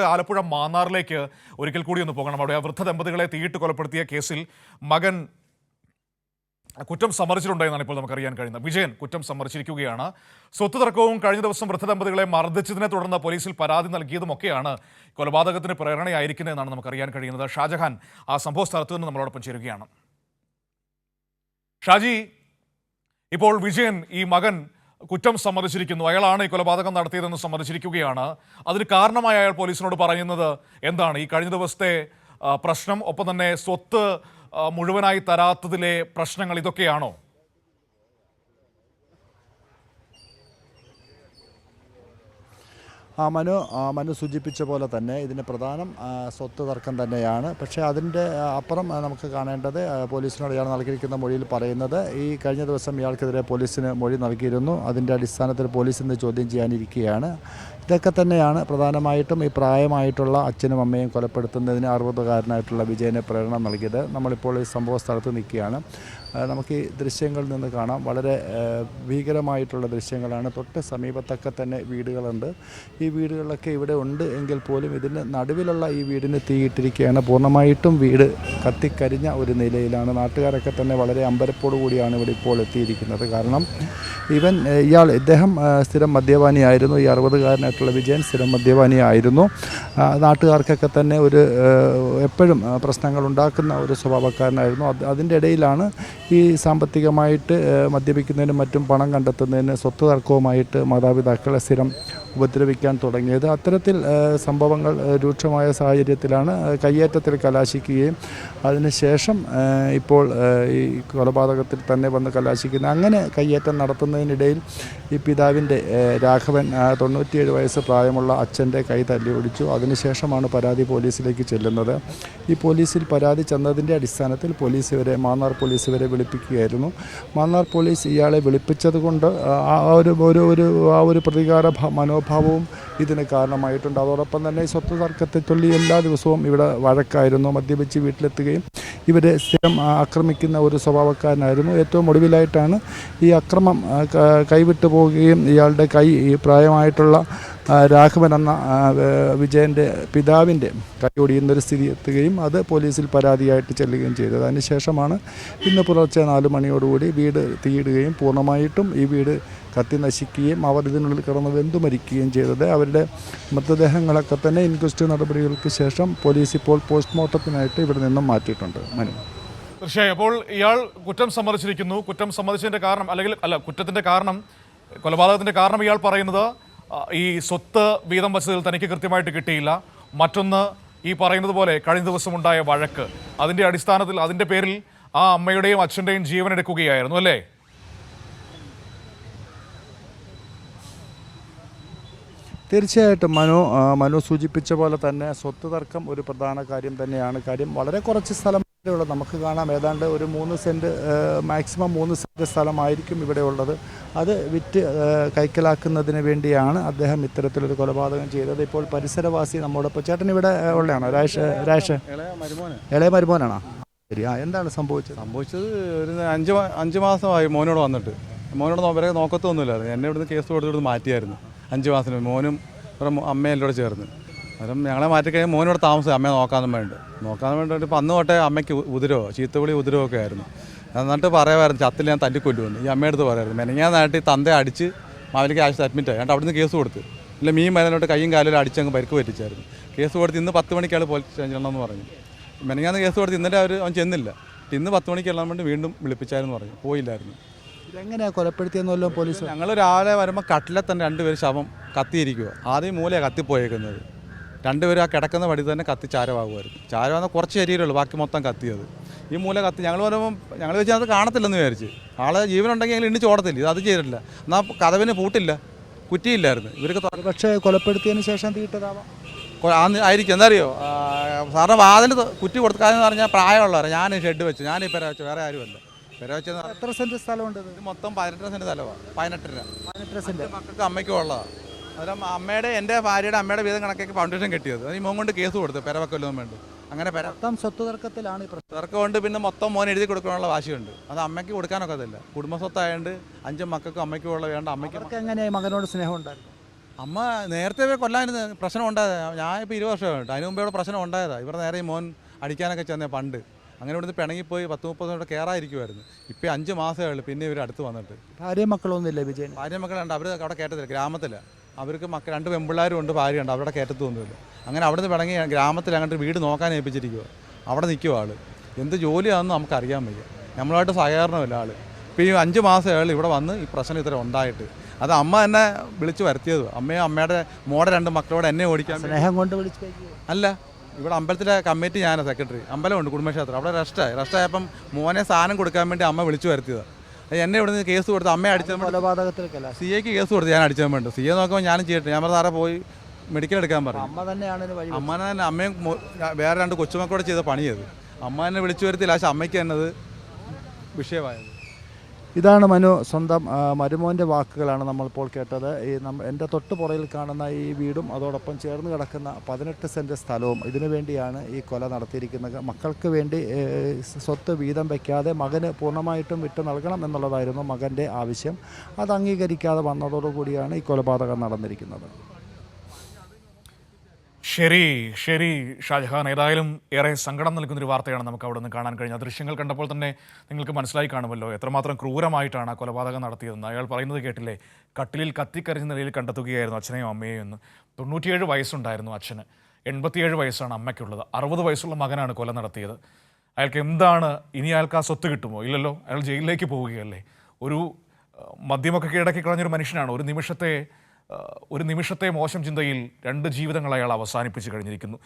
ആലപ്പുഴ മാന്നാറിലേക്ക് ഒരിക്കൽ കൂടി ഒന്ന് പോകണം. അവിടെ വൃദ്ധ ദമ്പതികളെ തീയിട്ട് കൊലപ്പെടുത്തിയ കേസിൽ മകൻ കുറ്റം സമ്മതിച്ചിട്ടുണ്ടെന്നാണ് ഇപ്പോൾ നമുക്കറിയാൻ കഴിയുന്നത്. വിജയൻ കുറ്റം സമ്മർദ്ദിച്ചിരിക്കുകയാണ്. സ്വത്ത് തർക്കവും കഴിഞ്ഞ ദിവസം വൃദ്ധ ദമ്പതികളെ മർദ്ദിച്ചതിനെ തുടർന്ന് പോലീസിൽ പരാതി നൽകിയതുമൊക്കെയാണ് കൊലപാതകത്തിന് പ്രേരണയായിരിക്കുന്നതെന്നാണ് നമുക്കറിയാൻ കഴിയുന്നത്. ഷാജഹാൻ ആ സംഭവ സ്ഥലത്ത് നിന്ന് നമ്മളോടൊപ്പം ചേരുകയാണ്. ഷാജി ഇപ്പോൾ വിജയൻ ഈ മകൻ കുറ്റം സമ്മതിച്ചിരിക്കുന്നു. അയാളാണ് ഈ കൊലപാതകം നടത്തിയതെന്ന് സമ്മതിച്ചിരിക്കുകയാണ്. അതിന് കാരണമായി അയാൾ പോലീസിനോട് പറയുന്നത് എന്താണ്? ഈ കഴിഞ്ഞ ദിവസത്തെ പ്രശ്നം ഒപ്പം തന്നെ സ്വത്ത് മുഴുവനായി തരാത്തതിലെ പ്രശ്നങ്ങൾ ഇതൊക്കെയാണോ? മനു മനു സൂചിപ്പിച്ച പോലെ തന്നെ ഇതിന് പ്രധാനം സ്വത്ത് തർക്കം തന്നെയാണ്. പക്ഷേ അതിന്റെ അപ്പുറം നമുക്ക് കാണേണ്ടത് പോലീസിനോട് ഇയാൾ നൽകിയിരിക്കുന്ന മൊഴിയിൽ പറയുന്നത് ഈ കഴിഞ്ഞ ദിവസം ഇയാൾക്കെതിരെ പോലീസിന് മൊഴി നൽകിയിരുന്നു. അതിന്റെ അടിസ്ഥാനത്തിൽ പോലീസ് ഇന്ന് ചോദ്യം ചെയ്യാനിരിക്കുകയാണ്. ഇതൊക്കെ തന്നെയാണ് പ്രധാനമായിട്ടും ഈ പ്രായമായിട്ടുള്ള അച്ഛനും അമ്മയും കൊലപ്പെടുത്തുന്നതിന് അറുപതുകാരനായിട്ടുള്ള വിജയനെ പ്രേരണ നൽകിയത്. നമ്മളിപ്പോൾ ഈ സംഭവ സ്ഥലത്ത് നിൽക്കുകയാണ്. നമുക്ക് ഈ ദൃശ്യങ്ങളിൽ നിന്ന് കാണാം. വളരെ ഭീകരമായിട്ടുള്ള ദൃശ്യങ്ങളാണ്. തൊട്ട് സമീപത്തൊക്കെ തന്നെ വീടുകളുണ്ട്. ഈ വീടുകളിലൊക്കെ ഇവിടെ ഉണ്ട് എങ്കിൽ പോലും ഇതിന് നടുവിലുള്ള ഈ വീടിന് തീയിട്ടിരിക്കുകയാണ്. പൂർണമായിട്ടും വീട് കത്തിക്കരിഞ്ഞ ഒരു നിലയിലാണ്. നാട്ടുകാരൊക്കെ തന്നെ വളരെ അമ്പരപ്പോടു കൂടിയാണ് ഇവിടെ ഇപ്പോൾ എത്തിയിരിക്കുന്നത്. കാരണം ഇവൻ ഇയാൾ ഇദ്ദേഹം സ്ഥിരം മദ്യപാനിയായിരുന്നു. ഈ അറുപതുകാരനായിട്ടുള്ള വിജയൻ സ്ഥിരം മദ്യപാനിയായിരുന്നു. നാട്ടുകാർക്കൊക്കെ തന്നെ ഒരു എപ്പോഴും പ്രശ്നങ്ങൾ ഉണ്ടാക്കുന്ന ഒരു സ്വഭാവക്കാരനായിരുന്നു. അത് അതിന്റെ ഇടയിലാണ് ഈ സാമ്പത്തികമായിട്ട് മദ്യപിക്കുന്നതിനും മറ്റും പണം കണ്ടെത്തുന്നതിന് സ്വത്ത് തർക്കവുമായിട്ട് മാതാപിതാക്കളെ സ്ഥിരം ഉപദ്രവിക്കാൻ തുടങ്ങിയത്. അത്തരത്തിൽ സംഭവങ്ങൾ രൂക്ഷമായ സാഹചര്യത്തിലാണ് കയ്യേറ്റത്തിൽ കലാശിക്കുകയും അതിനുശേഷം ഇപ്പോൾ ഈ കൊലപാതകത്തിൽ തന്നെ വന്ന് കലാശിക്കുന്ന അങ്ങനെ കയ്യേറ്റം നടത്തുന്നതിനിടയിൽ ഈ പിതാവിന്റെ രാഘവൻ തൊണ്ണൂറ്റിയേഴ് വയസ്സ് പ്രായമുള്ള അച്ഛന്റെ കൈ തല്ലി ഒടിച്ചു അതിനുശേഷമാണ് പരാതി പോലീസിലേക്ക് ചെല്ലുന്നത്. ഈ പോലീസിൽ പരാതി ചെന്നതിന്റെ അടിസ്ഥാനത്തിൽ പോലീസ് ഇവരെ മാന്നാർ പോലീസ് ഇവരെ വിളിപ്പിക്കുകയായിരുന്നു. മാന്നാർ പോലീസ് ഇയാളെ വിളിപ്പിച്ചത് കൊണ്ട് ആ ഒരു ഒരു ഒരു ആ ഒരു പ്രതികാര മനോഭാവവും ഇതിന് കാരണമായിട്ടുണ്ട്. അതോടൊപ്പം തന്നെ സ്വത്ത് തർക്കത്തെ ചൊല്ലി എല്ലാ ദിവസവും ഇവിടെ വഴക്കായിരുന്നു. മദ്യപിച്ച് വീട്ടിലെത്തുകയും ഇവരെ സ്ഥിരം ആക്രമിക്കുന്ന ഒരു സ്വഭാവക്കാരനായിരുന്നു. ഏറ്റവും ഒടുവിലായിട്ടാണ് ഈ അക്രമം കൈവിട്ടു പോവുകയും ഇയാളുടെ കൈ പ്രായമായിട്ടുള്ള രാഘവൻ എന്ന വിജയന്റെ പിതാവിന്റെ കൈയൊടിയുന്നൊരു സ്ഥിതി എത്തുകയും അത് പോലീസിൽ പരാതിയായിട്ട് ചെല്ലുകയും ചെയ്തത് അതിനുശേഷമാണ് ഇന്ന് പുലർച്ചെ നാല് മണിയോടുകൂടി വീട് തീയിടുകയും പൂർണമായിട്ടും ഈ വീട് കത്തി നശിക്കുകയും അവർ ഇതിനുള്ളിൽ കിടന്ന് വെന്തു മരിക്കുകയും ചെയ്തത്. അവരുടെ മൃതദേഹങ്ങളൊക്കെ തന്നെ ഇൻക്വസ്റ്റ് നടപടികൾക്ക് ശേഷം പോലീസ് ഇപ്പോൾ പോസ്റ്റ്മോർട്ടത്തിനായിട്ട് ഇവിടെ നിന്നും മാറ്റിയിട്ടുണ്ട്. മനു. തീർച്ചയായും. അപ്പോൾ ഇയാൾ കുറ്റം സമ്മതിച്ചിരിക്കുന്നു. കുറ്റം സമ്മതിച്ചതിന്റെ കാരണം അല്ലെങ്കിൽ അല്ല കുറ്റത്തിന്റെ കാരണം കൊലപാതകത്തിന്റെ കാരണം ഇയാൾ പറയുന്നത് ഈ സ്വത്ത് വീതം വച്ചതിൽ തനിക്ക് കൃത്യമായിട്ട് കിട്ടിയില്ല. മറ്റൊന്ന് ഈ പറയുന്നത് പോലെ കഴിഞ്ഞ ദിവസം ഉണ്ടായ വഴക്ക്. അതിന്റെ അടിസ്ഥാനത്തിൽ അതിന്റെ പേരിൽ ആ അമ്മയുടെയും അച്ഛന്റെയും ജീവൻ എടുക്കുകയായിരുന്നു അല്ലേ? തീർച്ചയായിട്ടും മനു മനു സൂചിപ്പിച്ച പോലെ തന്നെ സ്വത്ത് തർക്കം ഒരു പ്രധാന കാര്യം തന്നെയാണ്. കാര്യം വളരെ കുറച്ച് സ്ഥലം ഉള്ളത് നമുക്ക് കാണാം. ഏതാണ്ട് ഒരു മൂന്ന് സെന്റ് മാക്സിമം മൂന്ന് സെന്റ് സ്ഥലമായിരിക്കും ഇവിടെ ഉള്ളത്. അത് വിറ്റ് കൈക്കലാക്കുന്നതിന് വേണ്ടിയാണ് അദ്ദേഹം ഇത്തരത്തിലൊരു കൊലപാതകം ചെയ്തത്. ഇപ്പോൾ പരിസരവാസി നമ്മോടൊപ്പം. ചേട്ടൻ ഇവിടെ ഉള്ളതാണോ രാഷ് രാഷ് ഇളയ മരുമോന്. ഇളയ മരുമോനാണോ? ശരി ആ എന്താണ് സംഭവിച്ചത്? സംഭവിച്ചത് ഒരു അഞ്ച് അഞ്ച് മാസമായി മോനോട് വന്നിട്ട്. മോനോട് വരെ നോക്കത്തൊന്നുമില്ലായിരുന്നു. എന്നെ ഇവിടുന്ന് കേസ് കൊടുത്തിട്ട് മാറ്റിയായിരുന്നു. അഞ്ച് മാസത്തിന് മോനും അമ്മയും എല്ലാം ചേർന്ന്. അന്നേരം ഞങ്ങളെ മാറ്റി കഴിഞ്ഞാൽ മോനോട് താമസം അമ്മയെ നോക്കാനും വേണ്ടി. നോക്കാൻ വേണ്ടിയിട്ട് ഇപ്പം അന്ന് തൊട്ടേ അമ്മയ്ക്ക് ഉദരോ ചീത്തവിളി ഉദരവോ ഒക്കെ ആയിരുന്നു എന്നിട്ട് പറയുമായിരുന്നു ചത്തിൽ ഞാൻ തല്ലിക്കൊല്ലുമെന്ന് ഈ അമ്മയുടെ അടുത്ത് പറയായിരുന്നു മെനങ്ങാനായിട്ട് ഈ തന്ത അടിച്ച് മാവിലേക്ക് ആശുപത്രി അഡ്മിറ്റ് ആയി. അവിടെ നിന്ന് കേസ് കൊടുത്ത്. ഇല്ല മീൻ മരുന്നോട്ട് കൈയും കാലിലും അടിച്ചങ്ങ് പരിക്ക് പറ്റിച്ചായിരുന്നു. കേസ് കൊടുത്ത് ഇന്ന് പത്ത് മണിക്കാണ് പോലീസ് സ്റ്റേഷനിലെന്ന് പറഞ്ഞു. മെനങ്ങാന്ന് കേസ് കൊടുത്ത് ഇന്നലെ അവർ അവൻ ചെന്നില്ല. ഇന്ന് പത്ത് മണിക്ക് എല്ലാം വേണ്ടി വീണ്ടും വിളിപ്പിച്ചായിരുന്നു പറഞ്ഞു. പോയില്ലായിരുന്നു. എങ്ങനെയാണ് കൊലപ്പെടുത്തിയെന്നല്ലോ പോലീസ്? ഞങ്ങൾ രാവിലെ വരുമ്പോൾ കട്ടിലെ തന്നെ രണ്ടുപേർ ശവം കത്തിയിരിക്കുക ആദ്യം മൂലയാണ് കത്തിപ്പോയേക്കുന്നത്. രണ്ടുപേരും ആ കിടക്കുന്ന വടി തന്നെ കത്തി ചാരമാകുമായിരുന്നു. ചാരമാകുന്ന കുറച്ച് ശരീരമുള്ളൂ ബാക്കി മൊത്തം കത്തിയത്. ഈ മൂല കത്തി ഞങ്ങൾ പറയുമ്പോൾ ഞങ്ങൾ വെച്ചാൽ അത് കാണത്തില്ലെന്ന് വിചാരിച്ച്. ആളെ ജീവനുണ്ടെങ്കിൽ ഞങ്ങൾ ഇണിച്ച് ഓടത്തില്ല ഇത് അത് ചെയ്തിട്ടില്ല. എന്നാൽ കഥവിന് പൂട്ടില്ല കുറ്റിയില്ലായിരുന്നു. ഇവർക്ക് പക്ഷേ കൊലപ്പെടുത്തിയതിന് ശേഷം തീട്ടതാവാം ആയിരിക്കും. എന്താ അറിയോ ആ, സാറിന് വാതിൽ കുറ്റി കൊടുക്കാന്ന് പറഞ്ഞാൽ പ്രായമുള്ളവരെ. ഞാൻ ഷെഡ് വെച്ചു. ഞാൻ ഈ പെര വെച്ചു. വേറെ ആരുമല്ല. പെര വെച്ചെന്ന് എത്ര സെന്റ് സ്ഥലമുണ്ട് ഇത്? മൊത്തം പതിനെട്ടര സെന്റ് സ്ഥലമാണ് പതിനെട്ടര. പതിനെട്ടര സെന്റ് മക്കൾക്ക് അമ്മയ്ക്കും ഉള്ളതാണ് അന്നേരം അമ്മയുടെ എന്റെ ഭാര്യയുടെ അമ്മയുടെ വീതം കണക്കൊക്കെ ഫൗണ്ടേഷൻ കെട്ടിയത്. അത് ഈ മോൻ കൊണ്ട് കേസ് കൊടുത്തു പെരവക്കൊല്ലവും വെക്കല്ലോ വേണ്ടി. അങ്ങനെ പെരത്തം സ്വത്ത് തർക്കത്തിലാണ് ഈ പ്രശ്നം. തർക്കമുണ്ട് പിന്നെ മൊത്തം മോൻ എഴുതി കൊടുക്കാനുള്ള വാശിയുണ്ട്. അത് അമ്മയ്ക്ക് കൊടുക്കാനൊക്കത്തില്ല കുടുംബസ്വത്തായതുകൊണ്ട് അഞ്ച് മക്കൾക്കും അമ്മയ്ക്കും ഉള്ള വേണ്ട അമ്മയ്ക്ക് എങ്ങനെ മകനോട് സ്നേഹം ഉണ്ടായിരുന്നു അമ്മ നേരത്തെ കൊല്ലാൻ പ്രശ്നം ഉണ്ടായത്. ഞാൻ ഇപ്പോൾ ഇരുപത് വർഷമായിട്ട് അതിന് മുമ്പേ ഇവിടെ പ്രശ്നം ഉണ്ടായതാണ് ഇവിടെ നേരെ ഈ മോൻ അടിക്കാനൊക്കെ ചെന്നേ പണ്ട്. അങ്ങനെ ഇവിടുന്ന് പിണങ്ങിപ്പോയി പത്ത് മുപ്പത് മിനിറ്റ് കയറായിരിക്കുമായിരുന്നു ഇപ്പോൾ അഞ്ച് മാസമേ ഉള്ളൂ. പിന്നെ ഇവർ അടുത്ത് വന്നിട്ട്. ഭാര്യ മക്കളൊന്നുമില്ല വിജയൻ ഭാര്യ മക്കളുണ്ട് അവർ അവിടെ കയറ്റത്തില്ല. ഗ്രാമത്തില്ല അവർക്ക് മക്കൾ രണ്ട് പെമ്പിള്ളാരും ഉണ്ട് ഭാര്യയുണ്ട് അവരുടെ കയറ്റത്തൊന്നുമില്ല അങ്ങനെ അവിടെ നിന്ന് പിണങ്ങി ഗ്രാമത്തിൽ അങ്ങോട്ട് വീട് നോക്കാൻ ഏൽപ്പിച്ചിരിക്കുക അവിടെ നിൽക്കുക ആൾ എന്ത് ജോലിയാണെന്ന് നമുക്കറിയാൻ വയ്യ. നമ്മളായിട്ട് സഹകരണമില്ല ആൾ ഇപ്പോൾ ഈ അഞ്ച് മാസം ആൾ ഇവിടെ വന്ന് ഈ പ്രശ്നം ഇത്ര ഉണ്ടായിട്ട്. അത് അമ്മ എന്നെ വിളിച്ച് വരുത്തിയത്. അമ്മയും അമ്മയുടെ മോടെ രണ്ട് മക്കളോട് എന്നെ ഓടിക്കാൻ സ്നേഹം കൊണ്ട് വിളിച്ചു അല്ല ഇവിടെ അമ്പലത്തിലെ കമ്മിറ്റി ഞാനാണ് സെക്രട്ടറി അമ്പലമുണ്ട് കുടുംബക്ഷേത്രം. അവിടെ റെസ്റ്റായി റെസ്റ്റായപ്പം മോനെ സാധനം കൊടുക്കാൻ വേണ്ടി അമ്മ വിളിച്ചു വരുത്തിയതാണ് എന്നെ ഇവിടുന്ന് കേസ് കൊടുത്ത് അമ്മയെ കലാശ സി എക്ക് കേസ് കൊടുത്ത് ഞാൻ അടിച്ചാൽ വേണ്ട സി എ നോക്കുമ്പോൾ ഞാനും ചെയ്യട്ടെ ഞാൻ പറഞ്ഞ സാറേ പോയി മെഡിക്കൽ എടുക്കാൻ പറഞ്ഞു. അമ്മ തന്നെയാണ് അമ്മ തന്നെ അമ്മയും വേറെ രണ്ട് കൊച്ചുമക്കളോട് ചെയ്ത പണിയത്. അമ്മ എന്നെ വിളിച്ചു വരുത്തില്ല പക്ഷെ അമ്മയ്ക്ക് എന്നത് വിഷയമായത്. ഇതാണ് മനു സ്വന്തം മരുമോന്റെ വാക്കുകളാണ് നമ്മളിപ്പോൾ കേട്ടത്. ഈ നമ്മ എന്റെ തൊട്ട് പുറയിൽ കാണുന്ന ഈ വീടും അതോടൊപ്പം ചേർന്ന് കിടക്കുന്ന പതിനെട്ട് സെന്റ് സ്ഥലവും ഇതിനു വേണ്ടിയാണ് ഈ കൊല നടത്തിയിരിക്കുന്നത്. മക്കൾക്ക് വേണ്ടി സ്വത്ത് വീതം വയ്ക്കാതെ മകന് പൂർണമായിട്ടും വിട്ടു നൽകണം എന്നുള്ളതായിരുന്നു മകന്റെ ആവശ്യം. അത് അംഗീകരിക്കാതെ വന്നതോടുകൂടിയാണ് ഈ കൊലപാതകം നടന്നിരിക്കുന്നത്. ശരി ശരി ഷാജഹാൻ ഏതായാലും ഏറെ സങ്കടം നൽകുന്നൊരു വാർത്തയാണ് നമുക്ക് അവിടെ നിന്ന് കാണാൻ കഴിഞ്ഞത്. ദൃശ്യങ്ങൾ കണ്ടപ്പോൾ തന്നെ നിങ്ങൾക്ക് മനസ്സിലായി കാണുമല്ലോ. എത്രമാത്രം ക്രൂരമായിട്ടാണ് ആ കൊലപാതകം നടത്തിയതെന്ന്. അയാൾ പറയുന്നത് കേട്ടില്ലേ കട്ടിലിൽ കത്തിക്കരിഞ്ഞ നിലയിൽ കണ്ടെത്തുകയായിരുന്നു അച്ഛനെയും അമ്മയെയും എന്ന്. തൊണ്ണൂറ്റിയേഴ് വയസ്സുണ്ടായിരുന്നു അച്ഛന്. എൺപത്തിയേഴ് വയസ്സാണ് അമ്മയ്ക്കുള്ളത്. അറുപത് വയസ്സുള്ള മകനാണ് കൊല നടത്തിയത്. അയാൾക്ക് എന്താണ് ഇനി അയാൾക്ക് ആ സ്വത്ത് കിട്ടുമോ? ഇല്ലല്ലോ അയാൾ ജയിലിലേക്ക് പോവുകയല്ലേ. ഒരു മദ്യമൊക്കെ കീഴടക്കി കളഞ്ഞൊരു മനുഷ്യനാണ്. ഒരു നിമിഷത്തെ ഒരു നിമിഷത്തെ മോശം ചിന്തയിൽ രണ്ട് ജീവിതങ്ങൾ അയാൾ അവസാനിപ്പിച്ച് കഴിഞ്ഞിരിക്കുന്നു.